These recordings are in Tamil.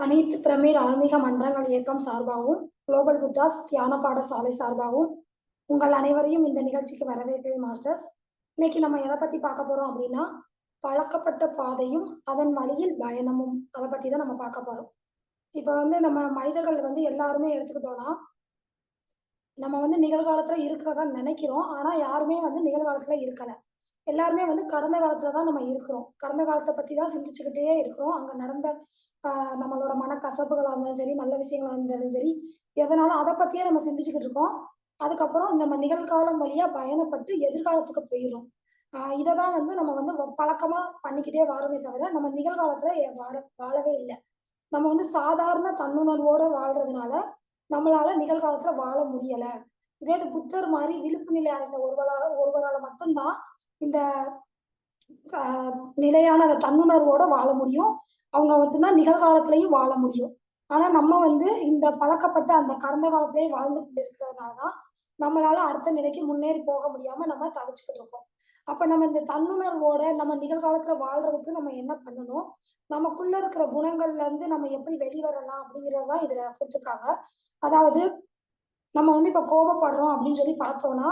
அனைத்து பிரமீர் ஆன்மீக மன்றங்கள் இயக்கம் சார்பாகவும் குளோபல் புத்தாஸ் தியான பாடசாலை சார்பாகவும் உங்கள் அனைவரையும் இந்த நிகழ்ச்சிக்கு வரவேற்கிறேன் மாஸ்டர்ஸ். இன்னைக்கு நம்ம எதை பத்தி பார்க்க போறோம் அப்படின்னா பழக்கப்பட்ட பாதையும் அதன் வழியில் பயணமும். அதை பத்தி தான் நம்ம பார்க்க போறோம். இப்ப வந்து நம்ம மனிதர்கள் வந்து எல்லாருமே எடுத்துக்கிட்டோம்னா நம்ம வந்து நிகழ்காலத்துல இருக்கிறதா நினைக்கிறோம். ஆனா யாருமே வந்து நிகழ்காலத்துல இருக்கல. எல்லாருமே வந்து கடந்த காலத்துல தான் நம்ம இருக்கிறோம். கடந்த காலத்தை பத்தி தான் சிந்திச்சுக்கிட்டே இருக்கிறோம். அங்க நடந்த ஆஹ் நம்மளோட மனக்கசப்புகளா இருந்தாலும் சரி நல்ல விஷயங்களா இருந்தாலும் சரி எதனாலும் அதை பத்தியே நம்ம சிந்திச்சுக்கிட்டு இருக்கோம். அதுக்கப்புறம் நம்ம நிகழ்காலம் வழியா பயணப்பட்டு எதிர்காலத்துக்கு போயிடும் ஆஹ் இததான் வந்து நம்ம வந்து வ- பழக்கமா பண்ணிக்கிட்டே வாரோமே தவிர நம்ம நிகழ்காலத்துல வாழ வாழவே இல்லை. நம்ம வந்து சாதாரண தன்னுணர்வோட வாழ்றதுனால நம்மளால நிகழ்காலத்துல வாழ முடியல. இதே இது புத்தர் மாதிரி விழிப்பு நிலை அடைந்த ஒருவரால ஒருவரால மட்டும்தான் இந்த நிலையான அந்த தன்னுணர்வோட வாழ முடியும். அவங்க மட்டும்தான் நிகழ்காலத்திலையும் வாழ முடியும். ஆனா நம்ம வந்து இந்த பழக்கப்பட்ட அந்த கடந்த காலத்திலேயே வாழ்ந்து கொண்டு இருக்கிறதுனாலதான் நம்மளால அடுத்த நிலைக்கு முன்னேறி போக முடியாம நம்ம தவிச்சுக்கிட்டு இருக்கோம். அப்ப நம்ம இந்த தன்னுணர்வோட நம்ம நிகழ்காலத்துல வாழ்றதுக்கு நம்ம என்ன பண்ணணும்? நமக்குள்ள இருக்கிற குணங்கள்ல இருந்து நம்ம எப்படி வெளிவரலாம் அப்படிங்கறதுதான் இதுல கொடுத்துருக்காங்க. அதாவது நம்ம வந்து இப்ப கோபப்படுறோம் அப்படின்னு சொல்லி பார்த்தோம்னா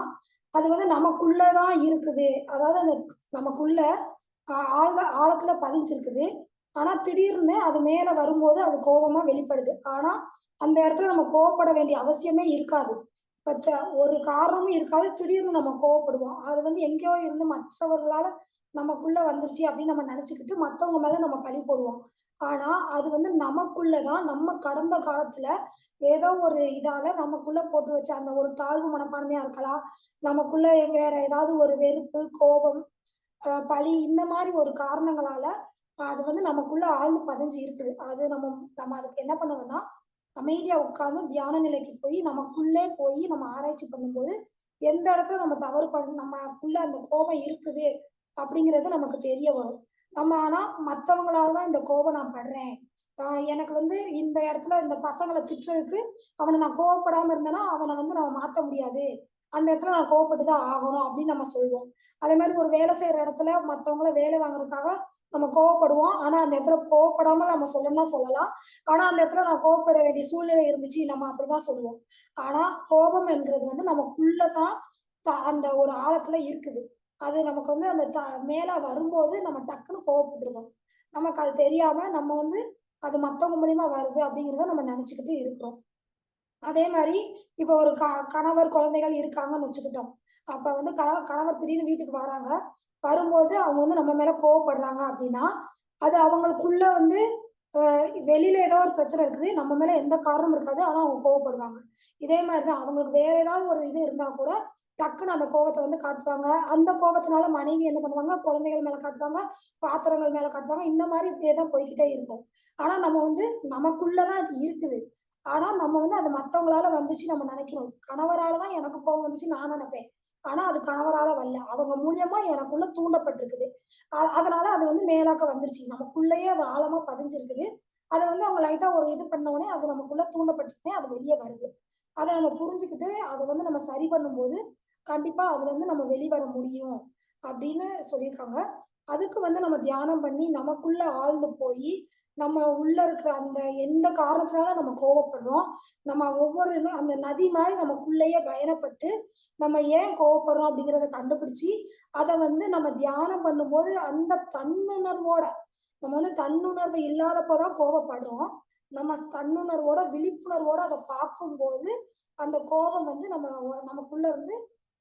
அது வந்து நமக்குள்ளதான் இருக்குது. அதாவது அந்த நமக்குள்ள ஆழ ஆழத்துல பதிஞ்சிருக்குது. ஆனா திடீர்னு அது மேல வரும்போது அது கோபமா வெளிப்படுது. ஆனா அந்த இடத்துல நம்ம கோவப்பட வேண்டிய அவசியமே இருக்காது. பத்த ஒரு காரணமும் இருக்காது. திடீர்னு நம்ம கோவப்படுவோம். அது வந்து எங்கேயோ இருந்து மற்றவர்களால நமக்குள்ள வந்துருச்சு அப்படின்னு நம்ம நினைச்சுக்கிட்டு மத்தவங்க மேல நம்ம பழி போடுவோம். ஆனா அது வந்து நமக்குள்ளதான் நம்ம கடந்த காலத்துல ஏதோ ஒரு இதால நமக்குள்ள போட்டு வச்ச அந்த ஒரு தாழ்வு மனப்பான்மையா இருக்கலாம். நமக்குள்ள வேற ஏதாவது ஒரு வெறுப்பு கோபம் பழி இந்த மாதிரி ஒரு காரணங்களால அது வந்து நமக்குள்ள ஆழ்ந்து பதிஞ்சு இருக்குது. அது நம்ம நம்ம அதுக்கு என்ன பண்ணணும்னா அமைதியா உட்கார்ந்து தியான நிலைக்கு போய் நமக்குள்ளே போய் நம்ம ஆராய்ச்சி பண்ணும்போது எந்த இடத்துல நம்ம தவறு பண்ண நமக்குள்ள அந்த கோபம் இருக்குது அப்படிங்கிறது நமக்கு தெரிய வரும். நம்ம ஆனா மத்தவங்களால தான் இந்த கோபம் நான் படுறேன். எனக்கு வந்து இந்த இடத்துல இந்த பசங்களை திட்டுறதுக்கு அவனை நான் கோவப்படாம இருந்தேன்னா அவனை வந்து நம்ம மாத்த முடியாது. அந்த இடத்துல நான் கோவப்பட்டு தான் ஆகணும் அப்படின்னு நம்ம சொல்லுவோம் அதே மாதிரி ஒரு வேலை செய்யற இடத்துல மத்தவங்கள வேலை வாங்குறதுக்காக நம்ம கோவப்படுவோம். ஆனா அந்த இடத்துல கோவப்படாம நம்ம சொல்லணும்னா சொல்லலாம். ஆனா அந்த இடத்துல நான் கோவப்பட வேண்டிய சூழ்நிலை இருந்துச்சு நம்ம அப்படிதான் சொல்லுவோம். ஆனா கோபம் என்கிறது வந்து நமக்குள்ளதான் அந்த ஒரு ஆழத்துல இருக்குது. அது நமக்கு வந்து அந்த த மேலே வரும்போது நம்ம டக்குன்னு கோவப்பட்டுருதோம். நமக்கு அது தெரியாம நம்ம வந்து அது மற்றவங்க மூலியமா வருது அப்படிங்கிறத நம்ம நினச்சிக்கிட்டு இருக்கிறோம் அதே மாதிரி இப்போ ஒரு க கணவர் குழந்தைகள் இருக்காங்கன்னு வச்சுக்கிட்டோம். அப்போ வந்து கண கணவர் திடீர்னு வீட்டுக்கு வராங்க. வரும்போது அவங்க வந்து நம்ம மேலே கோவப்படுறாங்க அப்படின்னா அது அவங்களுக்குள்ள வந்து வெளியில ஏதோ ஒரு பிரச்சனை இருக்குது. நம்ம மேல எந்த காரணமும் இருக்காது. ஆனா அவங்க கோவப்படுவாங்க. இதே மாதிரிதான். அவங்களுக்கு வேற ஏதாவது ஒரு இது இருந்தா கூட டக்குன்னு அந்த கோவத்தை வந்து காட்டுவாங்க. அந்த கோபத்தினால மனைவி என்ன பண்ணுவாங்க? குழந்தைகள் மேல காட்டுவாங்க பாத்திரங்கள் மேல காட்டுவாங்க. இந்த மாதிரி இப்படியே தான் போய்க்கிட்டே இருக்கும். ஆனா நம்ம வந்து நமக்குள்ளதான் அது இருக்குது. ஆனா நம்ம வந்து அது மத்தவங்களால வந்துச்சு நம்ம நினைக்கிறோம். கணவராலதான் எனக்கு கோவம் வந்துச்சு நான் நினைப்பேன். ஆனா அது கணவரால வரல. அவங்க மூலியமா எனக்குள்ள தூண்டப்பட்டிருக்குது. அதனால அது வந்து மேலாக்க வந்துருச்சு. நமக்குள்ளேயே அது ஆழமா பதிஞ்சிருக்குது. அதை வந்து அவங்க லைட்டா ஒரு இது பண்ண உடனே அது நமக்குள்ள தூண்டப்பட்டுனே அது வெளியே வருது. அதை நம்ம புரிஞ்சுக்கிட்டு அதை வந்து நம்ம சரி பண்ணும்போது கண்டிப்பா அதுல இருந்து நம்ம வெளிவர முடியும் அப்படின்னு சொல்லியிருக்காங்க. அதுக்கு வந்து நம்ம தியானம் பண்ணி நமக்குள்ள ஆழ்ந்து போய் நம்ம உள்ள இருக்கிற அந்த எந்த காரணத்தினால நம்ம கோவப்படுறோம் நம்ம ஒவ்வொரு அந்த நதி மாதிரி நமக்குள்ளேயே பயணப்பட்டு நம்ம ஏன் கோவப்படுறோம் அப்படிங்கிறத கண்டுபிடிச்சு அதை வந்து நம்ம தியானம் பண்ணும்போது அந்த தன்னுணர்வோட நம்ம வந்து தன்னுணர்வு இல்லாதப்போதான் கோவப்படுறோம். நம்ம தன்னுணர்வோட விழிப்புணர்வோட அதை பார்க்கும்போது அந்த கோபம் வந்து நம்ம நமக்குள்ள இருந்து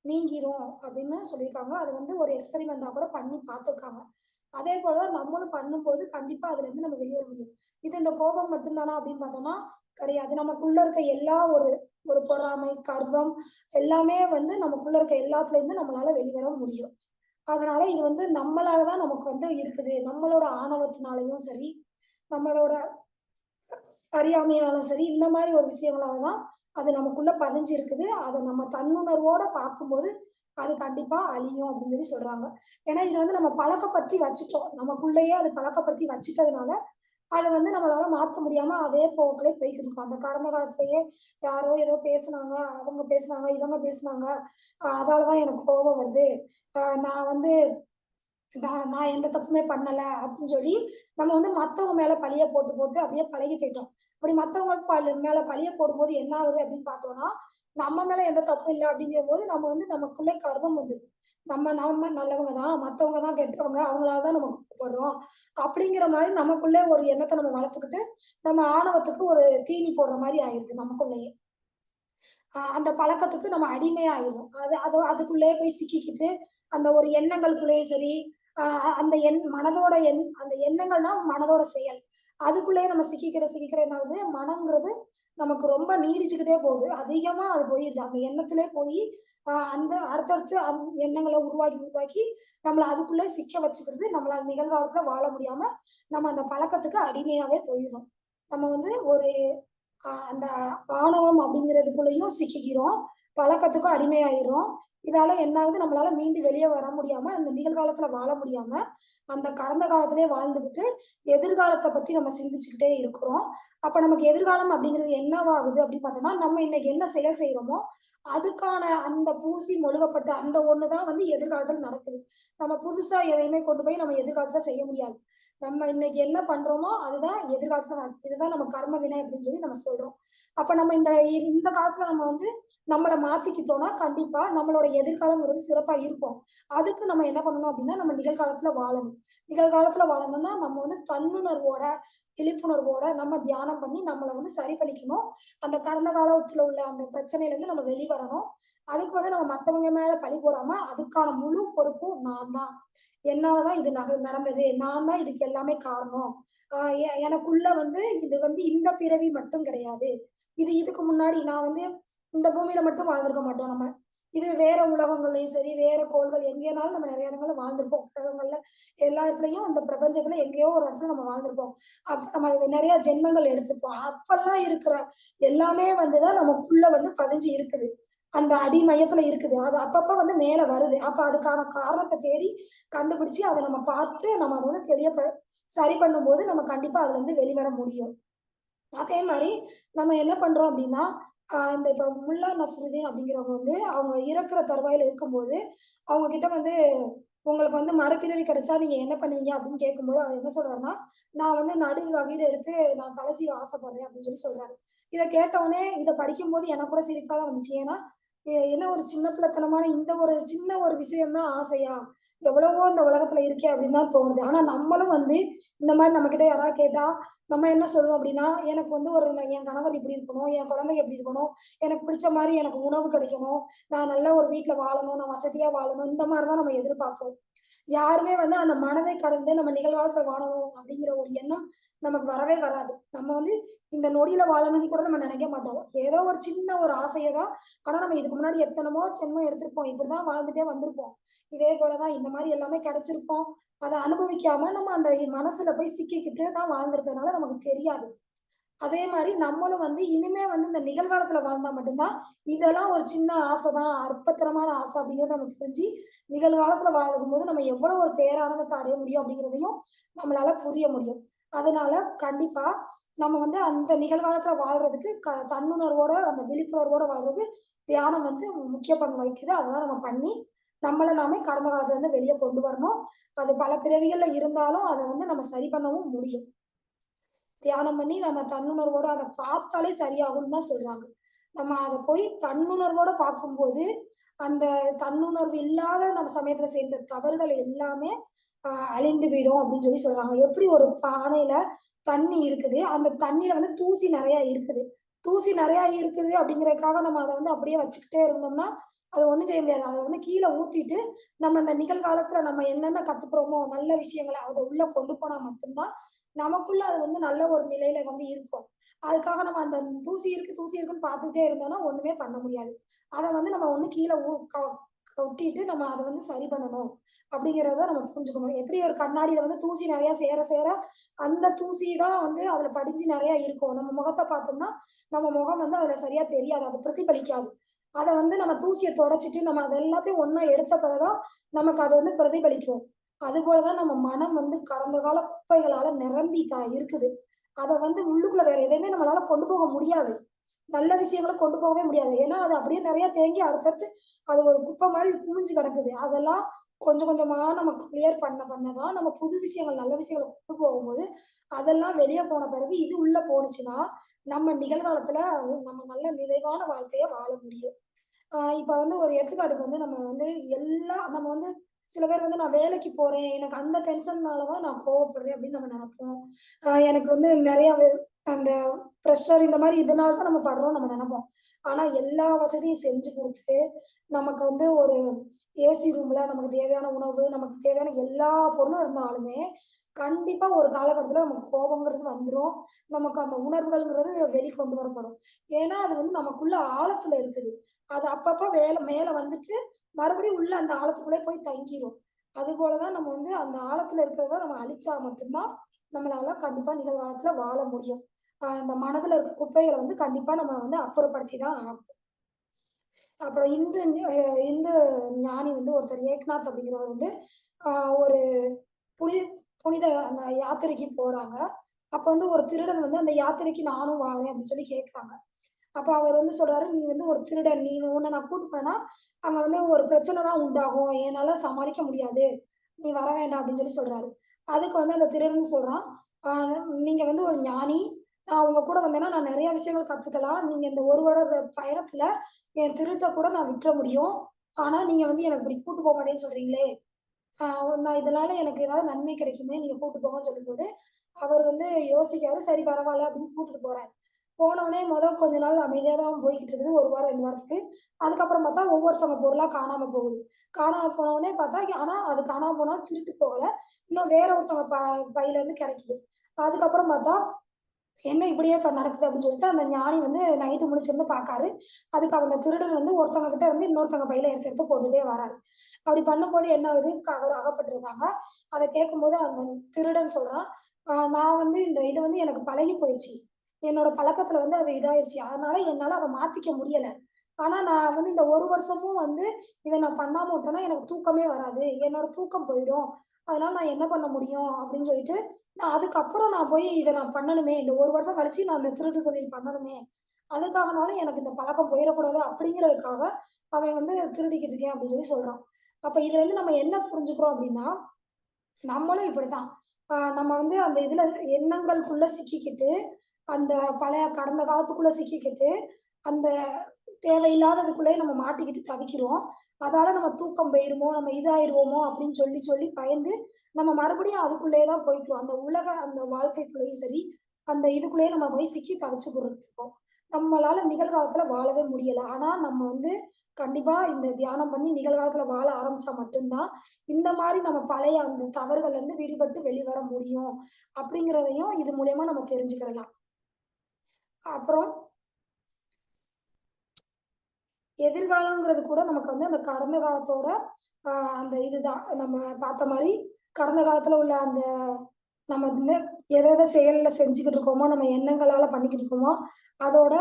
நீங்கிரும் அப்படின்னு சொல்லியிருக்காங்க. அது வந்து ஒரு எக்ஸ்பெரிமெண்டா கூட பண்ணி பார்த்துருக்காங்க. அதே போலதான் நம்மளும் பண்ணும்போது கண்டிப்பா அதுல இருந்து நம்ம வெளியே வர முடியும். இது இந்த கோபம் மட்டும்தானா அப்படின்னு பார்த்தோம்னா கிடையாது. நமக்குள்ள இருக்க எல்லா ஒரு ஒரு பொறாமை கர்வம் எல்லாமே வந்து நமக்குள்ள இருக்க எல்லாத்துல இருந்து நம்மளால வெளிவர முடியும். அதனால இது வந்து நம்மளாலதான் நமக்கு வந்து இருக்குது. நம்மளோட ஆணவத்தினாலையும் சரி நம்மளோட அறியாமையாலும் சரி இந்த மாதிரி ஒரு விஷயங்களால தான் அது நமக்குள்ள பதிஞ்சு இருக்குது அதை நம்ம தன்னுணர்வோட பார்க்கும்போது அது கண்டிப்பா அழியும் அப்படின்னு சொல்லி சொல்றாங்க. ஏன்னா இது வந்து நம்ம பழக்கப்படுத்தி வச்சுட்டோம். நமக்குள்ளேயே அது பழக்கப்படுத்தி வச்சுட்டதுனால அதை வந்து நம்மளால மாத்த முடியாம அதே போக்கிலே போய்கிட்டு இருக்கும். அந்த கடந்த காலத்திலேயே யாரோ ஏதோ பேசுனாங்க அவங்க பேசுனாங்க இவங்க பேசுனாங்க. அதாலதான் எனக்கு கோபம் வருது. ஆஹ் நான் வந்து நான் நான் எந்த தப்புமே பண்ணல அப்படின்னு சொல்லி நம்ம வந்து மத்தவங்க மேல பழிய போட்டு போட்டு அப்படியே பழகி போயிட்டோம். அப்படி மத்தவங்க மேல பழிய போடும்போது என்ன ஆகுது அப்படின்னு பார்த்தோம்னா, நம்ம மேல எந்த தப்பும் இல்லை அப்படிங்கிற போது நம்ம வந்து நமக்குள்ளே கர்வம் வந்துடுது நம்ம நம்ம நல்லவங்க தான், மத்தவங்க தான் கெட்டவங்க. அவங்களால தான் நம்ம கூப்பிடுறோம் அப்படிங்கிற மாதிரி நமக்குள்ளே ஒரு எண்ணத்தை நம்ம வளர்த்துக்கிட்டு, நம்ம ஆணவத்துக்கு ஒரு தீனி போடுற மாதிரி ஆயிருது நமக்குள்ளேயே அந்த பழக்கத்துக்கு நம்ம அடிமையாயிரும் அது அது அதுக்குள்ளேயே போய் சிக்கிக்கிட்டு, அந்த ஒரு எண்ணங்களுக்குள்ளேயும் சரி, அந்த எண் மனதோட எண் அந்த எண்ணங்கள் தான் மனதோட செயல். அதுக்குள்ளேயே நம்ம சிக்கிக்கிட சிக்கிக்கிட என்ன ஆகுது, மனம்ங்கிறது நமக்கு ரொம்ப நீடிச்சுக்கிட்டே போகுது. அதிகமா அது போயிடுது அந்த எண்ணத்திலே போய் அந்த அடுத்தடுத்து அந் எண்ணங்களை உருவாக்கி உருவாக்கி, நம்மளை அதுக்குள்ளே சிக்க வச்சுக்கிறது, நம்மளால நிகழ்காலத்துல வாழ முடியாம, நம்ம அந்த பழக்கத்துக்கு அடிமையாவே போயிடும் நம்ம வந்து ஒரு அந்த ஆணவம் அப்படிங்கிறதுக்குள்ளேயும் சிக்கிக்கிறோம். பழக்கத்துக்கும் அடிமையாயிரும் இதால என்ன ஆகுது, நம்மளால மீண்டு வெளியே வர முடியாம, அந்த நிகழ்காலத்துல வாழ முடியாம, அந்த கடந்த காலத்திலேயே வாழ்ந்துகிட்டு, எதிர்காலத்தை பத்தி நம்ம சிந்திச்சுக்கிட்டே இருக்கிறோம். அப்ப நமக்கு எதிர்காலம் அப்படிங்கிறது என்னவாகுது அப்படின்னு பார்த்தோம்னா, நம்ம இன்னைக்கு என்ன செயல் செய்யறோமோ அதுக்கான அந்த பூசி மொழுகப்பட்ட அந்த ஒண்ணுதான் வந்து எதிர்காலத்துல நடக்குது. நம்ம புதுசா எதையுமே கொண்டு போய் நம்ம எதிர்காலத்துல செய்ய முடியாது. நம்ம இன்னைக்கு என்ன பண்றோமோ, அதுதான் எதிர்காலத்துல நடக்கும். இதுதான் நம்ம கர்ம வினை அப்படின்னு சொல்லி நம்ம சொல்றோம். அப்ப நம்ம இந்த இந்த காலத்துல நம்ம வந்து நம்மளை மாத்திக்கிட்டோம்னா, கண்டிப்பா நம்மளோட எதிர்காலம்ங்கிறது சிறப்பா இருக்கும். அதுக்கு நம்ம என்ன பண்ணணும் அப்படின்னா, நம்ம நிகழ்காலத்துல வாழணும். நிகழ்காலத்துல வாழணும்னா, நம்ம வந்து தன்னுணர்வோட, விழிப்புணர்வோட நம்ம தியானம் பண்ணி நம்மளை வந்து சரி பண்ணிக்கணும். அந்த கடந்த காலத்துல உள்ள அந்த பிரச்சனையிலருந்து நம்ம வெளிவரணும். அதுக்கு வந்து நம்ம மத்தவங்க மேல பழி போடாம, அதுக்கான முழு பொறுப்பும் நான் தான். என்னாலதான் இது நக நடந்தது. நான் தான் இதுக்கு எல்லாமே காரணம். ஆஹ் எ எனக்குள்ள வந்து இது வந்து இந்த பிறவி மட்டும் கிடையாது. இது இதுக்கு முன்னாடி நான் வந்து இந்த பூமியில மட்டும் வாழ்ந்திருக்க மாட்டோம் நம்ம. இது வேற உலகங்கள்லயும் சரி, வேற கோள்கள் எங்கேனாலும் நம்ம நிறைய இடங்கள்ல வாழ்ந்திருப்போம். கிரகங்கள்ல எல்லா இடத்துலயும் அந்த பிரபஞ்சத்துல எங்கேயோ ஒரு இடத்துல நம்ம வாழ்ந்திருப்போம். அப்ப நம்ம நிறைய ஜென்மங்கள் எடுத்திருப்போம். அப்பெல்லாம் இருக்கிற எல்லாமே வந்து தான் நமக்குள்ள வந்து பதிஞ்சு இருக்குது. அந்த அடி மையத்துல இருக்குது. அது அப்பப்ப வந்து மேல வருது. அப்ப அதுக்கான காரணத்தை தேடி கண்டுபிடிச்சு, அதை நம்ம பார்த்து நம்ம அதை வந்து தெரிய சரி பண்ணும்போது, நம்ம கண்டிப்பா அதுலருந்து வெளிவர முடியும். அதே மாதிரி நம்ம என்ன பண்றோம் அப்படின்னா அந்த இந்த இப்ப முல்லா நசருதீன் அப்படிங்கிறவங்க வந்து, அவங்க இறக்குற தருவாயில இருக்கும்போது, அவங்க கிட்ட வந்து உங்களுக்கு வந்து மறுபிறவி கிடைச்சா நீங்க என்ன பண்ணுவீங்க? அப்படின்னு கேட்கும்போது, அவர் என்ன சொல்றாருன்னா, நான் வந்து நடு வகையில எடுத்து நான் தலை சீவ ஆசைப்படுறேன் அப்படின்னு சொல்லி சொல்றாரு. இதை கேட்டவுனே இதை படிக்கும்போது எனக்கு கூட சிரிப்பா தான் வந்துச்சு. ஏன்னா, என்ன ஒரு சின்ன பிள்ளைத்தனமான இந்த ஒரு சின்ன ஒரு விஷயம் தான் ஆசையா? எவ்வளவோ இந்த உலகத்துல இருக்கே அப்படின்னு தான் தோணுது. ஆனா நம்மளும் வந்து இந்த மாரி நம்மகிட்ட யாராவது கேட்டா, நம்ம என்ன சொல்லுவோம் அப்படின்னா, எனக்கு வந்து ஒரு என் கணவர் இப்படி இருக்கணும், என் குழந்தைங்க எப்படி இருக்கணும், எனக்கு பிடிச்ச மாதிரி எனக்கு உணவு கிடைக்கணும், நான் நல்ல ஒரு வீட்டுல வாழணும், நான் வசதியா வாழணும், இந்த மாதிரிதான் தான் நம்ம எதிர்பார்ப்போம். யாருமே வந்து அந்த மனதை கடந்து நம்ம நிகழ்காலத்துல வாழணும் அப்படிங்கிற ஒரு எண்ணம் நமக்கு வரவே வராது. நம்ம வந்து இந்த நொடியில வாழணும்னு கூட நம்ம நினைக்க மாட்டோம். ஏதோ ஒரு சின்ன ஒரு ஆசையை தான் ஆனா நம்ம இதுக்கு முன்னாடி எத்தனமோ ஜென்மம் எடுத்திருப்போம். இப்படிதான் வாழ்ந்துட்டே வந்திருப்போம். இதே போலதான் இந்த மாதிரி எல்லாமே கிடைச்சிருப்போம் அதை அனுபவிக்காம நம்ம அந்த மனசுல போய் சிக்கிக்கிட்டு தான் வாழ்ந்திருக்கிறதுனால நமக்கு தெரியாது. அதே மாதிரி நம்மளும் வந்து இனிமே வந்து இந்த நிகழ்காலத்துல வாழ்ந்தா மட்டும்தான் இதெல்லாம் ஒரு சின்ன ஆசை தான், அற்பத்தனமான ஆசை அப்படிங்கிறது நமக்கு புரிஞ்சு, நிகழ்காலத்துல வாழும்போது நம்ம எவ்வளோ ஒரு பேரானந்தத்தை அடைய முடியும் அப்படிங்கிறதையும் நம்மளால புரிய முடியும். அதனால கண்டிப்பா நம்ம வந்து அந்த நிகழ்காலத்துல வாழ்றதுக்கு க தன்னுணர்வோட, அந்த விழிப்புணர்வோட வாழ்றது தியானம் வந்து முக்கிய பங்கு வகிக்குது. அதெல்லாம் நம்ம பண்ணி, நம்மள நாமே கடந்த காலத்துலருந்து வெளியே கொண்டு வரணும். அது பல பிறவிகள்ல இருந்தாலும், அதை வந்து நம்ம சரி பண்ணவும் முடியும். தியானம் பண்ணி நம்ம தன்னுணர்வோட அதை பார்த்தாலே சரியாகும்னு தான் சொல்றாங்க. நம்ம அதை போய் தன்னுணர்வோட பார்க்கும்போது, அந்த தன்னுணர்வு இல்லாத நம்ம சமயத்துல செய்த தவறுகள் எல்லாமே அழிந்து போயிடும் அப்படின்னு சொல்லி சொல்றாங்க. எப்படி ஒரு பானையில தண்ணி இருக்குது. அந்த தண்ணியில வந்து தூசி நிறைய இருக்குது. தூசி நிறைய இருக்குது அப்படிங்கிறதுக்காக நம்ம அதை வந்து அப்படியே வச்சுக்கிட்டே இருந்தோம்னா, அது ஒண்ணும் செய்ய முடியாது. அதை வந்து கீழே ஊத்திட்டு, நம்ம அந்த நிகழ்காலத்துல நம்ம என்னென்ன கத்துக்கிறோமோ, நல்ல விஷயங்களை அதை உள்ள கொண்டு போனா மட்டும்தான் நமக்குள்ள அது வந்து நல்ல ஒரு நிலையில வந்து இருக்கும். அதுக்காக நம்ம அந்த தூசி இருக்கு, தூசி இருக்குன்னு பார்த்துக்கிட்டே இருந்தோம்னா, ஒண்ணுமே பண்ண முடியாது. அதை வந்து நம்ம ஒண்ணு கீழே ஊ க கொட்டிட்டு நம்ம அதை வந்து சரி பண்ணணும். அப்படிங்கிறத நம்ம புரிஞ்சுக்கணும். எப்படி ஒரு கண்ணாடியில வந்து தூசி நிறைய சேர சேர, அந்த தூசி தான் வந்து அதுல படிஞ்சு நிறைய இருக்கும். நம்ம முகத்தை பார்த்தோம்னா, நம்ம முகம் வந்து அதுல சரியா தெரியாது. அது பிரதிபலிக்காது. அதை வந்து நம்ம தூசியை தொடச்சிட்டு நம்ம அத எல்லாத்தையும் ஒன்னா எடுத்த பிறகு தான், நமக்கு அது வந்து பிரதிபலிக்கும். அதுபோல தான் நம்ம மனம் வந்து கடந்த கால குப்பைகளால நிரம்பி தான் இருக்குது. அதை வந்து உள்ளுக்குள்ள வேற எதையுமே நம்மளால கொண்டு போக முடியாது. நல்ல விஷயங்கள கொண்டு போகவே முடியாது. ஏன்னா, அது அப்படியே நிறைய தேங்கி அடுத்தடுத்து அது ஒரு குப்பை மாதிரி குமிஞ்சு கிடக்குது. அதெல்லாம் கொஞ்சம் கொஞ்சமா நம்ம கிளியர் பண்ண பண்ணதான் நம்ம புது விஷயங்கள், நல்ல விஷயங்களை கொண்டு போகும்போது, அதெல்லாம் வெளியே போன பிறகு இது உள்ள போணுச்சுன்னா, நம்ம நிகழ்காலத்துல நம்ம நல்ல நிறைவான வாழ்க்கைய வாழ முடியும். ஆஹ் இப்ப வந்து ஒரு எடுத்துக்காட்டுக்கு வந்து நம்ம வந்து எல்லா நம்ம வந்து சில பேர் வந்து நான் வேலைக்கு போறேன். எனக்கு அந்த டென்ஷன்னாலதான் நான் கோவப்படுறேன் அப்படின்னு நம்ம நினைப்போம் எனக்கு வந்து நிறைய அந்த ப்ரெஷர் இந்த மாதிரி இதனால தான் நம்ம படுறோம் நம்ம நினைப்போம் ஆனா எல்லா வசதியும் செஞ்சு கொடுத்து நமக்கு வந்து ஒரு ஏசி ரூம்ல நமக்கு தேவையான உணவு, நமக்கு தேவையான எல்லா பொருளும் இருந்தாலுமே, கண்டிப்பா ஒரு காலகட்டத்துல நமக்கு கோபங்கிறது வந்துடும் நமக்கு அந்த உணர்வுகள்ங்கிறது வெளிக்கொண்டு வரப்படும். ஏன்னா, அது வந்து நமக்குள்ள ஆழத்துல இருக்குது. அது அப்பப்ப வேலை மேல வந்துட்டு, மறுபடியும் உள்ள அந்த ஆழத்துக்குள்ளே போய் தங்கிரும். அது போலதான் நம்ம வந்து அந்த ஆழத்துல இருக்கிறத நம்ம அழிச்சா மட்டும்தான் நம்மளால கண்டிப்பா நிகழ்காலத்துல வாழ முடியும். அந்த மனதுல இருக்க குப்பைகளை வந்து கண்டிப்பா நம்ம வந்து அப்புறப்படுத்தி தான் ஆகும் அப்புறம் இந்து இந்து ஞானி வந்து ஒருத்தர் ஏக்நாத் அப்படிங்கிறவர் வந்து, ஆஹ் ஒரு புனி புனித அந்த யாத்திரைக்கு போறாங்க. அப்ப வந்து ஒரு திருடன் வந்து அந்த யாத்திரைக்கு நானும் வாரேன் அப்படின்னு சொல்லி கேட்குறாங்க. அப்ப அவர் வந்து சொல்றாரு, "நீ வந்து ஒரு திருடன். நீ உன்னை நான் கூட்டு போனேன்னா, அங்க வந்து ஒரு பிரச்சனை தான் உண்டாகும். என்னால சமாளிக்க முடியாது. நீ வர வேண்டாம்." அப்படின்னு சொல்லி சொல்றாரு. அதுக்கு வந்து அந்த திருடன் சொல்றான், நீங்க வந்து ஒரு ஞானி. நான் உங்க கூட வந்தேன்னா, நான் நிறைய விஷயங்கள் கத்துக்கலாம். நீங்க இந்த ஒரு வருட பயணத்துல என் திருட்ட கூட நான் விட்டுற முடியும். ஆனா, நீங்க வந்து எனக்கு இப்படி கூட்டு போக மாட்டேன்னு சொல்றீங்களே! நான் இதனால எனக்கு ஏதாவது நன்மை கிடைக்குமே! நீங்க கூட்டு போங்கன்னு சொல்லும்போது, அவர் வந்து யோசிக்காரு சரி பரவாயில்ல அப்படின்னு கூட்டிட்டு போறாரு. போனோடனே மொதல் கொஞ்ச நாள் அமைதியாக தான் போய்கிட்டு இருக்குது. ஒரு வாரம், ரெண்டு வாரத்துக்கு. அதுக்கப்புறம் பார்த்தா ஒவ்வொருத்தவங்க பொருளாக காணாம போகுது. காணாமல் போனோடனே பார்த்தா, ஆனால் அது காணாம போனாலும் திருட்டு போகல. இன்னும் வேற ஒருத்தவங்க ப பையிலேருந்து கிடைக்குது. அதுக்கப்புறம் பார்த்தா, என்ன இப்படியே இப்போ நடக்குது அப்படின்னு சொல்லிட்டு அந்த ஞானி வந்து நைட்டு முடிச்சிருந்து பார்க்காரு. அதுக்கு அந்த திருடன் வந்து ஒருத்தவங்க கிட்ட இருந்து இன்னொருத்தவங்க பையில எடுத்து எடுத்து போட்டுட்டே வராரு. அப்படி பண்ணும்போது என்ன ஆகுது, அவர் அகப்பட்டிருந்தாங்க அதை கேட்கும்போது அந்த திருடன் சொல்றான், நான் வந்து இந்த இது வந்து எனக்கு பழகி போயிடுச்சு என்னோட பழக்கத்துல வந்து அது இதாயிருச்சு. அதனால என்னால அதை மாத்திக்க முடியல. ஆனா நான் வந்து இந்த ஒரு வருஷமும் வந்து இதை நான் பண்ணாம விட்டேன்னா, எனக்கு தூக்கமே வராது. என்னோட தூக்கம் போயிடும். அதனால நான் என்ன பண்ண முடியும்?" அப்படின்னு சொல்லிட்டு, நான் அதுக்கப்புறம் நான் போய் இதை நான் பண்ணணுமே, இந்த ஒரு வருஷம் கழிச்சு நான் இந்த திருட்டு தொழில் பண்ணணுமே, அதுக்காகனாலும் எனக்கு இந்த பழக்கம் போயிடக்கூடாது அப்படிங்கிறதுக்காக, அவன் வந்து திருடிக்கிட்டு இருக்கேன் அப்படின்னு சொல்லி சொல்றான். அப்ப இதுலருந்து நம்ம என்ன புரிஞ்சுக்கிறோம் அப்படின்னா, நம்மளும் இப்படித்தான். நம்ம வந்து அந்த இதுல எண்ணங்களுக்குள்ள சிக்கிக்கிட்டு, அந்த பழைய கடந்த காலத்துக்குள்ள சிக்கிக்கிட்டு, அந்த தேவையில்லாததுக்குள்ளேயே நம்ம மாட்டிக்கிட்டு தவிக்கிறோம். அதால நம்ம தூக்கம் போயிருமோ, நம்ம இதாயிருவோமோ அப்படின்னு சொல்லி சொல்லி பயந்து, நம்ம மறுபடியும் அதுக்குள்ளேயே தான் போய்க்கிறோம். அந்த உலக அந்த வாழ்க்கைக்குள்ளேயும் சரி, அந்த இதுக்குள்ளேயே நம்ம போய் சிக்கி தவிச்சு இருக்கோம். நம்மளால நிகழ்காலத்துல வாழவே முடியல. ஆனா நம்ம வந்து கண்டிப்பா இந்த தியானம் பண்ணி நிகழ்காலத்துல வாழ ஆரம்பிச்சா மட்டும்தான் இந்த மாதிரி நம்ம பழைய அந்த தவறுகள்லருந்து விடுபட்டு வெளிவர முடியும். அப்படிங்கிறதையும் இது மூலயமா நம்ம தெரிஞ்சுக்கிடலாம். அப்புறம் எதிர்காலங்கிறது கூட நமக்கு வந்து அந்த கடந்த காலத்தோட அந்த இதுதான். நம்ம பார்த்த மாதிரி கடந்த காலத்துல உள்ள அந்த நம்ம வந்து எதை எதை செயல்ல செஞ்சுக்கிட்டு இருக்கோமோ, நம்ம எண்ணங்களால பண்ணிக்கிட்டு இருக்கோமோ, அதோட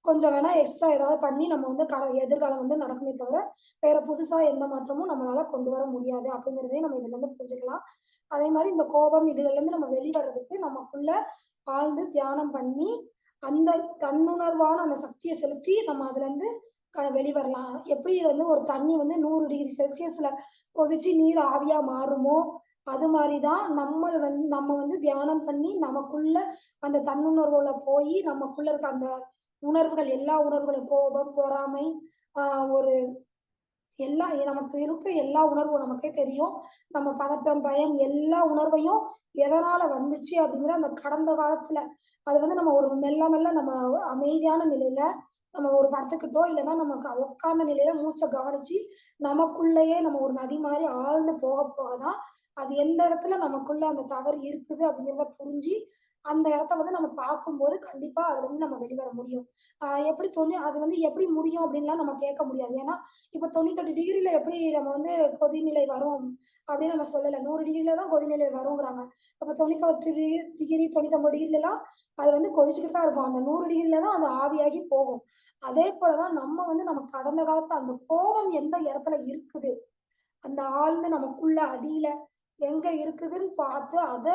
கொஞ்சம் வேணா எக்ஸ்ட்ரா ஏதாவது பண்ணி நம்ம வந்து கட எதிர்காலம் வந்து நடக்குமே தவிர, வேற புதுசா எந்த மாற்றமும் நம்மளால கொண்டு வர முடியாது அப்படிங்கிறதையும் நம்ம இதுலருந்து புரிஞ்சுக்கலாம். அதே மாதிரி இந்த கோபம் இதுலருந்து நம்ம வெளிவரதுக்கு நமக்குள்ள ஆழ்ந்து தியானம் பண்ணி, அந்த தன்னுணர்வான அந்த சக்தியை செலுத்தி நம்ம அதுலருந்து க வெளிவரலாம். எப்படி வந்து ஒரு தண்ணி வந்து நூறு டிகிரி செல்சியஸ்ல கொதிச்சு நீர் ஆவியா மாறுமோ, அது மாதிரிதான் தான் வந்து நம்ம வந்து தியானம் பண்ணி நமக்குள்ள அந்த தன்னுணர்வுல போய் நமக்குள்ள இருக்க அந்த உணர்வுகள் எல்லா உணர்வுகளும் கோபம், பொறாமை, ஆஹ் ஒரு எல்லா நமக்கு இருக்க எல்லா உணர்வும் நமக்கே தெரியும். நம்ம பதட்டம், பயம் எல்லா உணர்வையும் எதனால வந்துச்சு அப்படிங்கிற அந்த கடந்த காலத்துல, அது வந்து நம்ம ஒரு மெல்ல மெல்ல நம்ம அமைதியான நிலையில, நம்ம ஒரு படத்துக்கிட்டோ இல்லைன்னா நமக்கு உட்கார்ந்த நிலையில மூச்சை கவனிச்சு, நமக்குள்ளேயே நம்ம ஒரு நதி மாதிரி ஆழ்ந்து போக போக தான், அது எந்த இடத்துல நமக்குள்ள அந்த தவறு இருக்குது அப்படிங்கிறத புரிஞ்சு, அந்த இடத்த வந்து நம்ம பார்க்கும்போது கண்டிப்பா அதுலருந்து நம்ம வெளிவர முடியும். ஆஹ் எப்படி தொண்ணூ அது வந்து எப்படி முடியும் அப்படின்லாம் நம்ம கேட்க முடியாது. ஏன்னா, இப்ப 98 டிகிரில எப்படி நம்ம வந்து கொதிநிலை வரும் அப்படின்னு நம்ம சொல்லல. நூறு டிகிரில தான் கொதிநிலை வருங்கிறாங்க. அப்ப 98 டி டிகிரி 99 டிகிரிலலாம் அது வந்து கொதிச்சுக்கிட்டு தான் இருக்கும். அந்த நூறு டிகிரில தான் அது ஆவியாகி போகும். அதே போலதான் நம்ம வந்து நம்ம கடந்த காலத்துல அந்த கோபம் எந்த இடத்துல இருக்குது, அந்த ஆழ்ந்து நமக்குள்ள அடியில எங்க இருக்குதுன்னு பார்த்து, அதை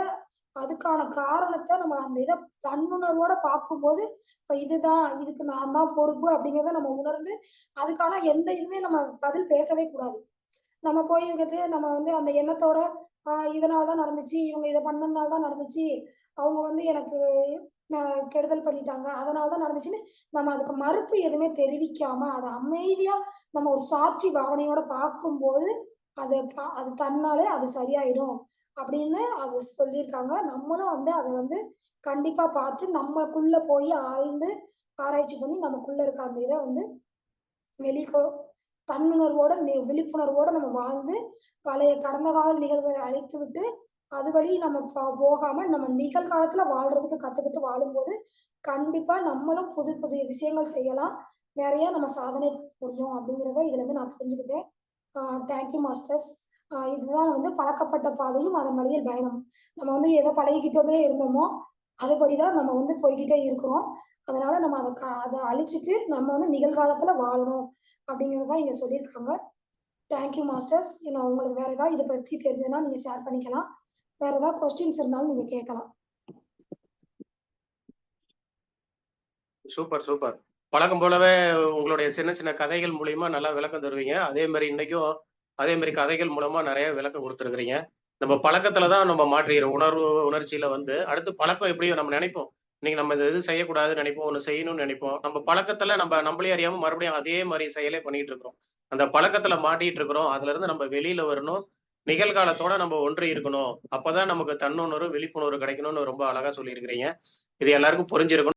அதுக்கான காரணத்தை நம்ம அந்த இதை தன்னுணர்வோட பார்க்கும்போது, இப்ப இதுதான், இதுக்கு நான் தான் பொறுப்பு அப்படிங்கிறத நம்ம உணர்ந்து, அதுக்கான எந்த இதுவுமே நம்ம பதில் பேசவே கூடாது. நம்ம போய் வந்துட்டு நம்ம வந்து அந்த எண்ணத்தோட ஆ இதனால தான் நடந்துச்சு. இவங்க இதை பண்ணதுனால தான் நடந்துச்சு. அவங்க வந்து எனக்கு கெடுதல் பண்ணிட்டாங்க. அதனால தான் நடந்துச்சுன்னு நம்ம அதுக்கு மறுப்பு எதுவுமே தெரிவிக்காம, அதை அமைதியா நம்ம ஒரு சாட்சி பாவனையோட பார்க்கும்போது, அது அது தன்னாலே அது சரியாயிடும். அப்படின்னு அது சொல்லியிருக்காங்க. நம்மளும் வந்து அதை வந்து கண்டிப்பா பார்த்து நம்மக்குள்ள போய் ஆழ்ந்து ஆராய்ச்சி பண்ணி நமக்குள்ள இருக்க அந்த இதை வந்து வெளிக்கோ தன்னுணர்வோட, விழிப்புணர்வோட நம்ம வாழ்ந்து, பழைய கடந்த கால நிகழ்வுகள அழித்துவிட்டு, அது வழி நம்ம போகாம நம்ம நிகழ்காலத்துல வாழ்றதுக்கு கத்துக்கிட்டு வாழும்போது, கண்டிப்பா நம்மளும் புது புது விஷயங்கள் செய்யலாம். நிறைய நம்ம சாதனை முடியும் அப்படிங்கிறத இதுலருந்து நான் புரிஞ்சுக்கிட்டேன். Thank you thank you masters. இதுதான் வந்து பழக்கப்பட்ட பாதையும், அதன் வழியில் பயணம். நம்ம வந்து எதை பழகிக்கிட்டோமே இருந்தோமோ, அதுபடி தான் நம்ம வந்து போய்கிட்டே இருக்கிறோம். அதனால நம்ம அதை க அழிச்சிட்டு நம்ம வந்து நிகழ்காலத்துல வாழணும். அப்படிங்கறதுதான் இங்க சொல்லியிருக்காங்க. Thank you masters. இன்னும் உங்களுக்கு வேற ஏதாவது இதை பத்தி தெரிஞ்சதுன்னா நீங்க ஷேர் பண்ணிக்கலாம். வேற ஏதாவது கொஸ்டின்ஸ் இருந்தாலும் நீங்க கேட்கலாம். Super, super. பழக்கம் போலவே உங்களுடைய சின்ன சின்ன கதைகள் மூலியமா நல்லா விளக்கம் தருவீங்க. அதே மாதிரி இன்னைக்கும் அதே மாதிரி கதைகள் மூலமா நிறைய விளக்கம் கொடுத்துருக்குறீங்க நம்ம பழக்கத்துல தான் நம்ம மாற்றிக்கிறோம். உணர்வு, உணர்ச்சியில வந்து அடுத்து பழக்கம் எப்படியோ நம்ம நினைப்போம் இன்னைக்கு நம்ம இந்த இது செய்யக்கூடாதுன்னு நினைப்போம் ஒண்ணு செய்யணும்னு நினைப்போம் நம்ம பழக்கத்துல நம்ம நம்மளே அறியாம மறுபடியும் அதே மாதிரி செயலே பண்ணிட்டு இருக்கிறோம். அந்த பழக்கத்துல மாட்டிட்டு இருக்கிறோம். அதுலருந்து நம்ம வெளியில வரணும். நிகழ்காலத்தோட நம்ம ஒன்றி இருக்கணும். அப்பதான் நமக்கு தன்னுணர்வு, விழிப்புணர்வு கிடைக்கணும்னு ரொம்ப அழகா சொல்லியிருக்கிறீங்க. இது எல்லாருக்கும் புரிஞ்சிருக்கணும்